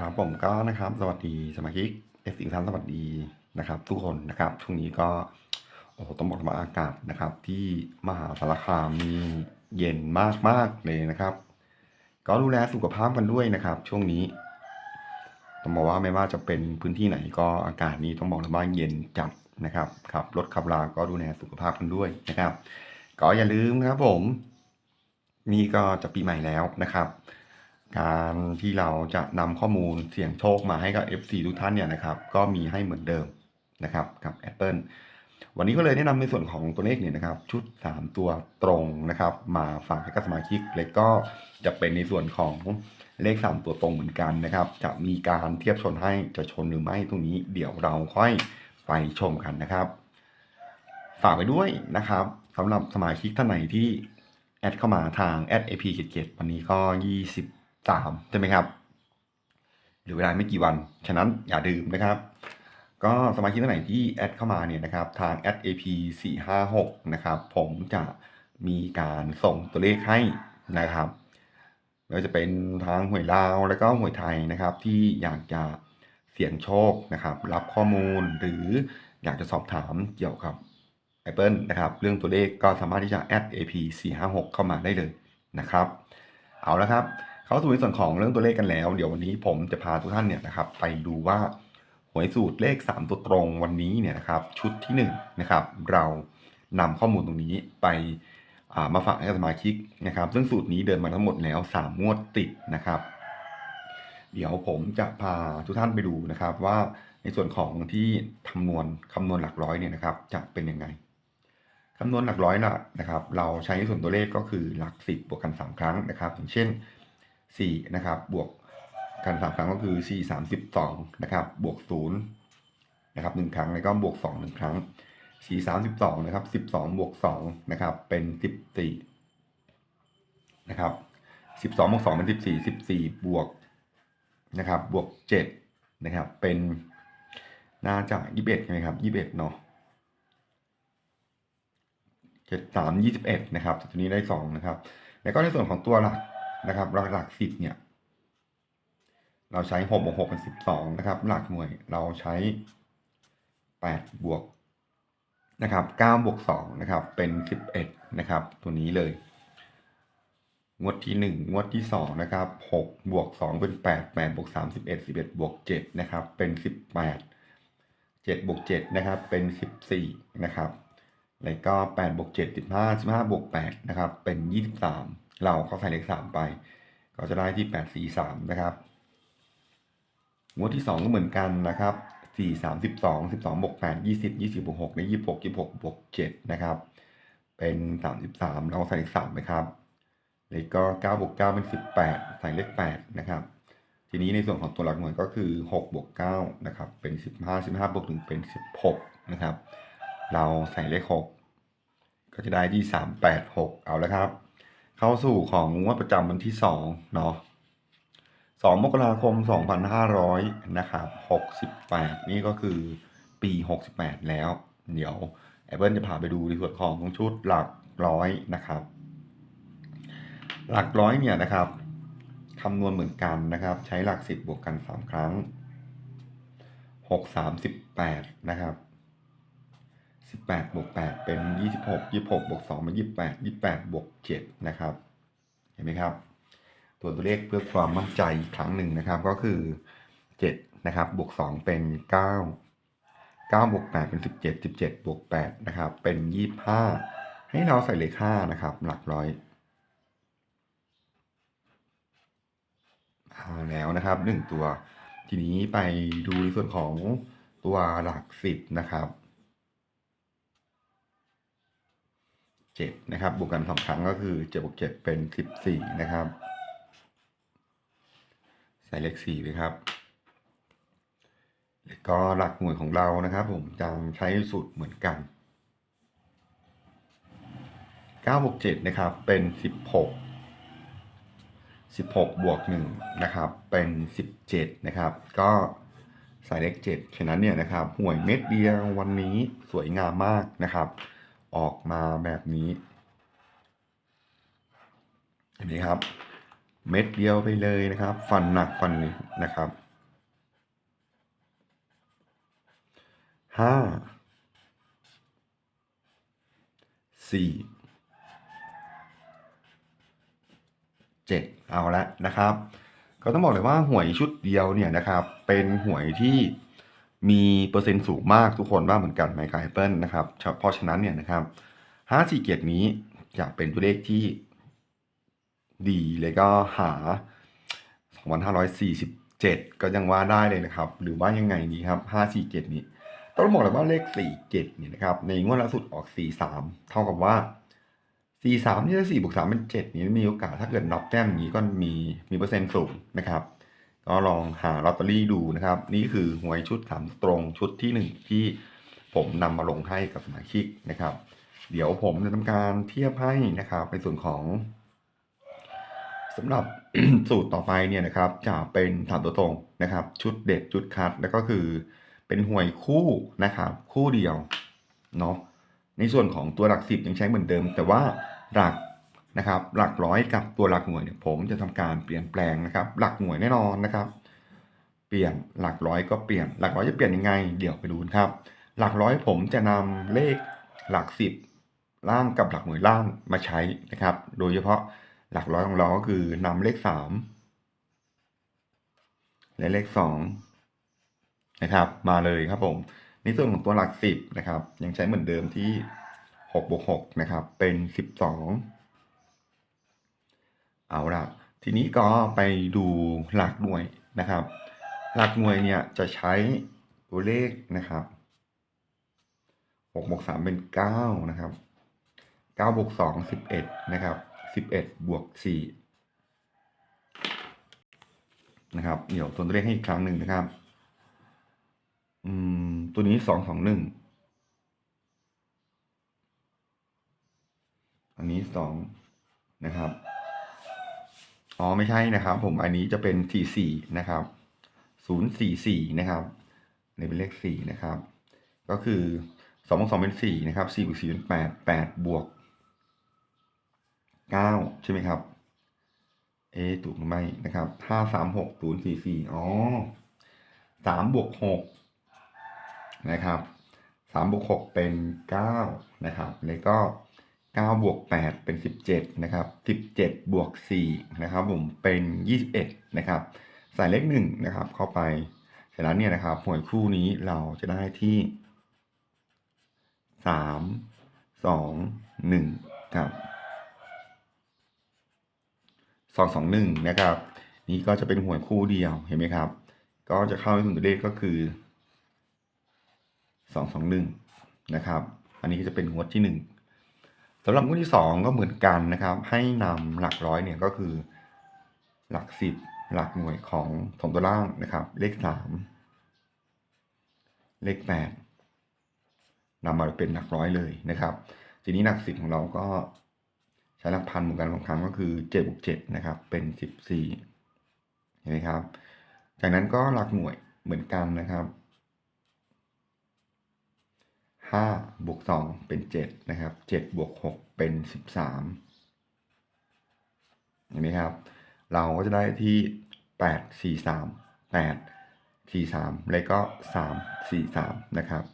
ครับผมก็นะครับ สวัสดีสมาชิกเอฟสิงท่านสวัสดีนะครับ ทุกคนนะครับช่วงนี้ก็โอ้โหต้องบอกว่าอากาศนะครับ ที่มหาสารคามมีเย็นมากๆเลยนะครับ ก็ดูแลสุขภาพกันด้วยนะครับ ช่วงนี้ต้องบอกว่าไม่ว่าจะเป็นพื้นที่ไหนก็อากาศนี้ต้องบอกเลยว่าเย็นจัดนะครับขับรถขับราก็ดูแลสุขภาพกันด้วยนะครับ ก็อย่าลืมนะครับผม นี่ก็จะปีใหม่แล้วนะครับ การที่เราจะนำข้อมูลเสี่ยงโชคมาให้กับ FC ทุกท่านเนี่ยนะครับ ก็มีให้เหมือนเดิมนะครับกับ Apple วันนี้ก็เลยแนะนำในส่วนของตัวเลขเนี่ยนะครับ ชุด 3 ตัวตรงนะครับ มาฝากให้กับสมาชิกและก็จะเป็นในส่วนของเลข 3 ตัวตรงเหมือนกันนะครับ จะมีการเทียบชนให้จะชนหรือไม่ตรงนี้เดี๋ยวเราค่อยไปชมกันนะครับ ฝากไปด้วยนะครับสำหรับสมาชิกท่านไหนที่แอดเข้ามาทางแอด AP 7วันนี้ก็ 23ใช่ไหมครับหรือเวลาไม่กี่วัน ฉะนั้นอย่าดื่มนะครับ ก็สมาชิกท่านไหนที่แอดเข้ามาเนี่ยนะครับทาง at ap 4 5 6นะครับผมจะมีการส่งตัวเลขให้นะครับไม่ว่าจะเป็นทางหวยลาวแล้วก็หวยไทยนะครับ ที่อยากจะเสี่ยงโชคนะครับ รับข้อมูลหรืออยากจะสอบถามเกี่ยวกับ Apple นะครับ เรื่องตัวเลขก็สามารถที่จะ add ap 4 5 6เข้ามาได้เลยนะครับ เอาละครับ เข้าสู่ในส่วนของเรื่องตัวเลขกันแล้ว เดี๋ยววันนี้ผมจะพาทุกท่านเนี่ยนะครับไปดูว่าหวยสูตรเลข 3 ตัวตรงวันนี้เนี่ยนะครับชุดที่1นงนะครับเรานำข้อมูลตรงนี้ไปามาฝากให้กับสมาชิกนะครับ ซึ่งสูตรนี้เดินมาทั้งหมดแล้ว 3 งวดติดนะครับ เดี๋ยวผมจะพาทุกท่านไปดูนะครับว่าในส่วนของที่คำนวณคำนวณหลักร้อยเนี่ยนะครับจะเป็นยังไงคำนวณหลักร้อยละนะครับ เราใช้ส่วนตัวเลขก็คือหลักสิบบวกกันสามครั้งนะครับ อย่างเช่น สี่นะครับบวกกันสามครั้งก็คือสี่สามสิบสองนะครับบวกศูนย์นะครับหนึ่งครั้งแล้วก็บวกสองหนึ่งครั้งสี่สามสิบสองนะครับสิบสองบวกสองนะครับเป็นสิบสี่นะครับสิบสองบวกสองเป็นสิบสี่สิบสี่บวกนะครับบวกเจ็ดนะครับเป็นน่าจะยี่สิบเอ็ดใช่ไหมครับยี่สิบเอ็ดเนาะเจ็ดสามยี่สิบเอ็ดนะครับตัวนี้ได้สองนะครับแล้วก็ในส่วนของตัวหลัก นะครับหลักหลักสิบเนี่ย เราใช้หกบวกหกเป็นสิบสองนะครับ หลักหน่วยเราใช้แปดบวกนะครับเก้าบวกสองนะครับ เป็นสิบเอ็ดนะครับ ตัวนี้เลย งวดที่หนึ่งงวดที่สองนะครับหกบวกสองเป็นแปดแปดบวกสามสิบเอ็ดสิบเอ็ดบวกเจ็ดนะครับ เป็นสิบแปดเจ็ดบวกเจ็ดนะครับ เป็นสิบสี่นะครับแล้วก็8บวก7 15 15บห้าสิบห้าบวก8นะครับ เป็น23เราม เราก็ใส่เลขสามไป ก็จะได้ที่แปดสี่สามนะครับงวดที่สองก็เหมือนกันนะครับสี่สามสิบสองสิบสองบวกแปดยี่สิบยี่สิบบวกหกในยี่สิบหกยี่สิบหกบวกเจ็ดนะครับ เป็นสามสิบสามเราใส่เลขสามไปครับเลขก็เก้าบวกเก้าเป็นสิบแปดใส่เลขแปดนะครับ ทีนี้ในส่วนของตัวหลักหน่วยก็คือหกบวกเก้านะครับ เป็นสิบห้าสิบห้าบวกหนึ่งเป็นสิบหกนะครับ เราใส่เลขหกก็จะได้ที่สามแปดหกเอาแล้วครับ เข้าสู่ของงวดประจำวันที่สองเนาะสองมกราคมสองพันห้าร้อยนะครับหกสิบแปดนี่ก็คือปีหกสิบแปดแล้ว เดี๋ยวแอปเปิลจะพาไปดูในส่วนของชุดหลักร้อยนะครับ หลักร้อยเนี่ยนะครับคำนวณเหมือนกันนะครับ ใช้หลักสิบบวกกันสามครั้งหกสามสิบแปดนะครับ สิบแปดบวกแปดเป็นยี่สิบหกยี่หกบวกสองเป็นยี่แปดยี่แปดบวกเจ็ดนะครับ เห็นไหมครับ ตัวตัวเลขเพื่อความมั่นใจอีกครั้งหนึ่งนะครับ ก็คือเจ็ดนะครับ บวกสองเป็นเก้าเก้าบวกแปดเป็นสิบเจ็ดสิบเจ็ดบวกแปดนะครับ เป็นยี่ห้าให้เราใส่เลขห้านะครับ หลักร้อยเอาแล้วนะครับหนึ่งตัว ทีนี้ไปดูในส่วนของตัวหลักสิบนะครับ เจ็ดนะครับ บวกกันสองครั้งก็คือเจ็ดบวกเจ็ดเป็นสิบสี่นะครับ ใส่เลขสี่เลยครับ แล้วก็หลักหน่วยของเรานะครับผมจะใช้สูตรเหมือนกันเก้าบวกเจ็ดนะครับ เป็นสิบหกสิบหกบวกหนึ่งนะครับ เป็นสิบเจ็ดนะครับ ก็ใส่เลขเจ็ดฉะนั้นเนี่ยนะครับ หวยเม็ดเดียววันนี้สวยงามมากนะครับ ออกมาแบบนี้เห็นไหมครับ เม็ดเดียวไปเลยนะครับ ฟันหนักฟันนะครับห้าสี่เจ็ดเอาละนะครับ ก็ต้องบอกเลยว่าหวยชุดเดียวเนี่ยนะครับ เป็นหวยที่ มีเปอร์เซ็นต์สูงมากทุกคนว่าเหมือนกันไมค์ไกเปิลนะครับเพราะฉะนั้นเนี่ยนะครับห้าสี่เกียรตินี้จะเป็นตัวเลขที่ดีเลยก็หา 2547 ก็ยังว่าได้เลยนะครับ หรือว่ายังไงดีครับ 547 นี้ ต้องบอกเลยว่าเลข 47 เนี่ยนะครับ ในงวดล่าสุดออก 43 เท่ากับว่า 43 นี่ถ้า4บวก3เป็น 7 นี้มีโอกาสถ้าเกิดนับแต้มอย่างนี้ก็มีมีเปอร์เซ็นต์สูงนะครับ ก็ลองหาลอตเตอรี่ดูนะครับ นี่คือหวยชุด3ตรงชุดที่ 1 ที่ผมนำมาลงให้กับสมาชิกนะครับ เดี๋ยวผมจะทำการเทียบให้นะครับในส่วนของสำหรับสูตรต่อไปเนี่ยนะครับ จะเป็นถามตัวตรงนะครับ ชุดเด็ดชุดคัดแล้วก็คือเป็นหวยคู่นะครับ คู่เดียวเนาะในส่วนของตัวหลักสิบยังใช้เหมือนเดิม แต่ว่าหลัก นะครับ หลักร้อยกับตัวหลักหน่วยเนี่ยผมจะทำการเปลี่ยนแปลงนะครับ หลักหน่วยแน่นอนนะครับ เปลี่ยนหลักร้อยก็เปลี่ยน หลักร้อยจะเปลี่ยนยังไง เดี๋ยวไปดูครับ หลักร้อยผมจะนำเลขหลักสิบล่างกับหลักหน่วยล่างมาใช้นะครับ โดยเฉพาะหลักร้อยของเราก็คือนำเลขสามและเลขสองนะครับ มาเลยครับผมในส่วนของตัวหลักสิบนะครับ ยังใช้เหมือนเดิมที่หกบวกหกนะครับ เป็นสิบสอง เอาละทีนี้ก็ไปดูหลักหน่วยนะครับ หลักหน่วยเนี่ยจะใช้ตัวเลขนะครับหกบวกสามเป็นเก้านะครับเก้าบวกสองสิบเอ็ดนะครับสิบเอ็ดบวกสี่นะครับเดี๋ยวตัวเลขให้อีกครั้งหนึ่งนะครับอืมตัวนี้สองสองหนึ่งอันนี้สองนะครับ อ๋อไม่ใช่นะครับผมอันนี้จะเป็นสี่สี่นะครับศูนย์สี่สี่นะครับนี่เป็นเลขสี่นะครับ ก็คือสองบวกสองเป็นสี่นะครับสี่บวกสี่เป็นแปดแปดบวกเก้าใช่ไหมครับ เอะถูกหรือไม่นะครับห้าสามหกศูนย์สี่สี่อ๋อสามบวกหกนะครับสามบวกหกเป็นเก้านะครับ แล้วก็ เก้าบวกแปดเป็นสิบเจ็ดนะครับสิบวกสี่นะครับผมเป็นยี่สิบเอ็ดนะครับ ใส่เลขหนึ่งนะครับ เข้าไปฉะนั้นเนี่ยนะครับหวยคู่นี้เราจะได้ที่สามสองหนึ่งครับสองสองหนึ่งนะครับ นี่ก็จะเป็นหวยคู่เดียวเห็นไหมครับ ก็จะเข้าในส่วนตัวเลขก็คือสองสองหนึ่งนะครับ อันนี้ก็จะเป็นงวดที่หนึ่ง สำหรับงวดที่สองก็เหมือนกันนะครับ ให้นำหลักร้อยเนี่ยก็คือหลักสิบหลักหน่วยของสองตัวล่างนะครับ เลขสามเลขแปดนำมาเป็นหลักร้อยเลยนะครับ ทีนี้หลักสิบของเราก็ใช้หลักพันเหมือนกันบางครั้งก็คือเจ็ดบวกเจ็ดนะครับ เป็นสิบสี่เห็นไหมครับ จากนั้นก็หลักหน่วยเหมือนกันนะครับ ห้าบวกสองเป็นเจ็ดนะครับเจ็ดบวกหกเป็นสิบสามเห็นไหมครับ เราก็จะได้ที่แปดสี่สามแปดสี่สามแล้วก็สามสี่สามนะครับ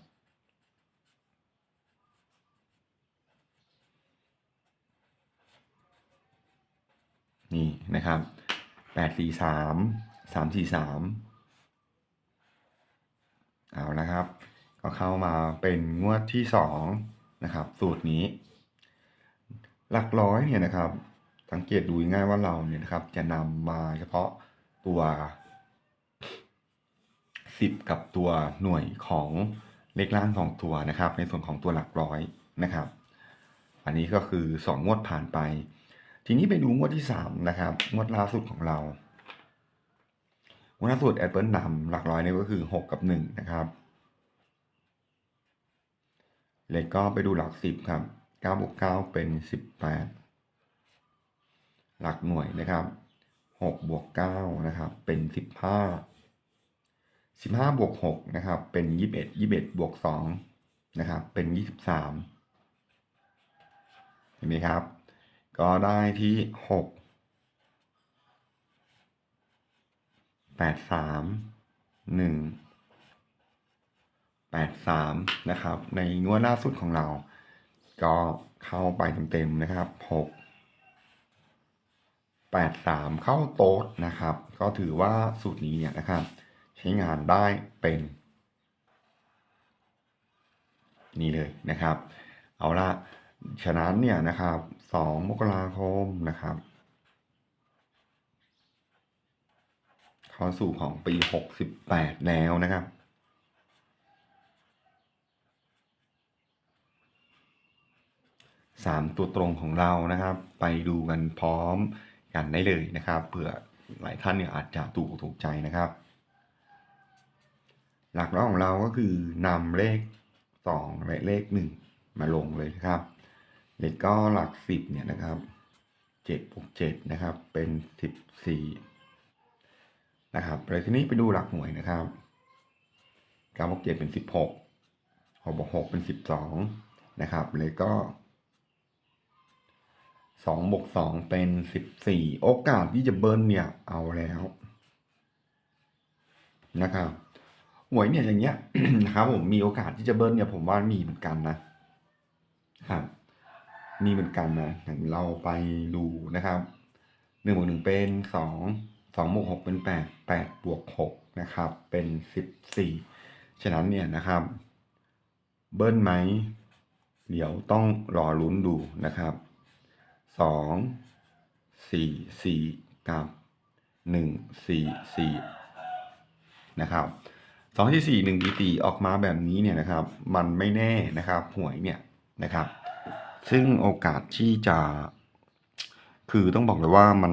นี่นะครับแปดสี่สามสามสี่สามเอาละครับ ก็เข้ามาเป็นงวดที่สองนะครับสูตรนี้ หลักร้อยเนี่ยนะครับ สังเกตดูง่ายว่าเราเนี่ยนะครับ จะนำมาเฉพาะตัวสิบกับตัวหน่วยของเลขล่างสองตัวนะครับ ในส่วนของตัวหลักร้อยนะครับ อันนี้ก็คือสองงวดผ่านไป ทีนี้ไปดูงวดที่สามนะครับงวดล่าสุดของเรางวดล่าสุดแอปเปิลนำหลักร้อยนี่ก็คือหกกับหนึ่งนะครับ แล้วก็ไปดูหลักสิบครับเก้าบวกเก้าเป็นสิบแปดหลักหน่วยนะครับหกบวกเก้านะครับเป็นสิบห้าสิบห้าบวกหกนะครับเป็นยี่สิบเอ็ดยี่สิบเอ็ดบวกสองนะครับเป็นยี่สิบสามเห็นไหมครับ ก็ได้ที่หกแปดสามหนึ่ง แปดสามนะครับ ในงวดล่าสุดของเรา ก็เข้าไปเต็มๆนะครับหกแปดสามเข้าโต๊ดนะครับ ก็ถือว่าสูตรนี้เนี่ยนะครับ ใช้งานได้เป็น นี่เลยนะครับ เอาละฉะนั้นเนี่ยนะครับสองมกราคมนะครับเข้าสู่ของปีหกสิบแปดแล้วนะครับ สามตัวตรงของเรานะครับ ไปดูกันพร้อมกันได้เลยนะครับเผื่อหลายท่านเนี่ยอาจจะถูกถูกใจนะครับ หลักร้อยของเราก็คือนำเลขสองและเลขหนึ่งมาลงเลยนะครับเลขก็หลักสิบเนี่ยนะครับเจ็ดบวกเจ็ดนะครับเป็นสิบสี่นะครับเลยทีนี้ไปดูหลักหน่วยนะครับเก้าบวกเจ็ดเป็นสิบหกหกบวกหกเป็นสิบสองนะครับเลยก็ สองบวกสองเป็นสิบสี่โอกาสที่จะเบิ้ลเนี่ย เอาแล้วนะครับหวยเนี่ยอย่างเงี้ยนะครับผมมีโอกาสที่จะเบิ้ลเนี่ยผมว่ามีเหมือนกันนะครับมีเหมือนกันนะอย่างเราไปดูนะครับหนึ่งบวกหนึ่งเป็นสองสองบวกหกเป็นแปดแปดบวกหกนะครับ เป็นสิบสี่ฉะนั้นเนี่ยนะครับ เบิ้ลไหม เดี๋ยวต้องรอลุ้นดูนะครับ สองสี่สี่กับหนึ่งสี่สี่นะครับสองที่สี่หนึ่งที่สี่ออกมาแบบนี้เนี่ยนะครับ มันไม่แน่นะครับหวยเนี่ยนะครับ ซึ่งโอกาสที่จะ คือต้องบอกเลยว่ามัน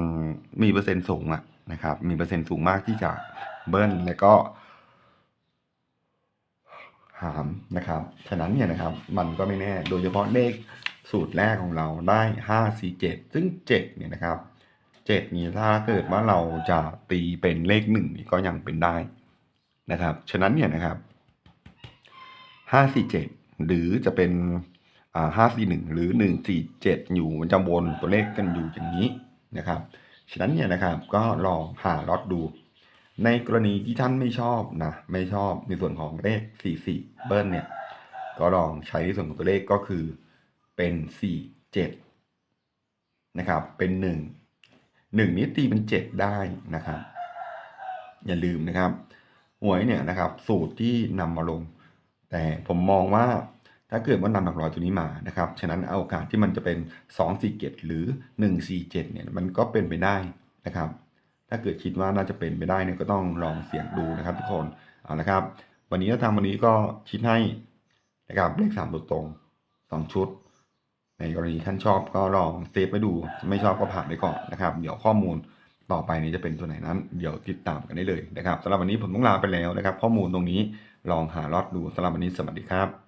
มีเปอร์เซ็นต์สูงอะนะครับ มีเปอร์เซ็นต์สูงมากที่จะเบิ้ลแล้วก็หามนะครับ ฉะนั้นเนี่ยนะครับ มันก็ไม่แน่ โดยเฉพาะเลข สูตรแรกของเราได้ห้าสี่เจ็ดซึ่งเจ็ดเนี่ยนะครับเจ็ดนี้ถ้าเกิดว่าเราจะตีเป็นเลขหนึ่งนี่ก็ยังเป็นได้นะครับ ฉะนั้นเนี่ยนะครับห้าสี่เจ็ดหรือจะเป็นอ่าห้าสี่หนึ่งหรือหนึ่งสี่เจ็ดอยู่มันจะวนตัวเลขกันอยู่อย่างนี้นะครับ ฉะนั้นเนี่ยนะครับก็ลองหาล็อตดู ในกรณีที่ท่านไม่ชอบนะไม่ชอบในส่วนของเลข44เบิ้ลเนี่ยก็ลองใช้ในส่วนของตัวเลขก็คือ เป็น47นะครับ เป็น1 1นี้ตีเป็น7ได้นะครับ อย่าลืมนะครับ หวยเนี่ยนะครับ สูตรที่นำมาลง แต่ผมมองว่าถ้าเกิดว่านำหลักร้อยตัวนี้มานะครับ ฉะนั้นโอกาสที่มันจะเป็น2 4 7หรือ1 4 7เนี่ยมันก็เป็นไปได้นะครับ ถ้าเกิดคิดว่าน่าจะเป็นไปได้เนี่ยก็ต้องลองเสี่ยงดูนะครับ ทุกคนเอาละครับ วันนี้ถ้าทำวันนี้ก็คิดให้นะครับเลขสามตัวตรงสองชุด ในกรณีท่านชอบก็ลองเซฟไว้ดู ไม่ชอบก็ผ่านไปก่อนนะครับ เดี๋ยวข้อมูลต่อไปนี้จะเป็นตัวไหนนั้น เดี๋ยวติดตามกันได้เลยนะครับสำหรับวันนี้ผมต้องลาไปแล้วนะครับ ข้อมูลตรงนี้ลองหาลอดดูสำหรับวันนี้สวัสดีครับ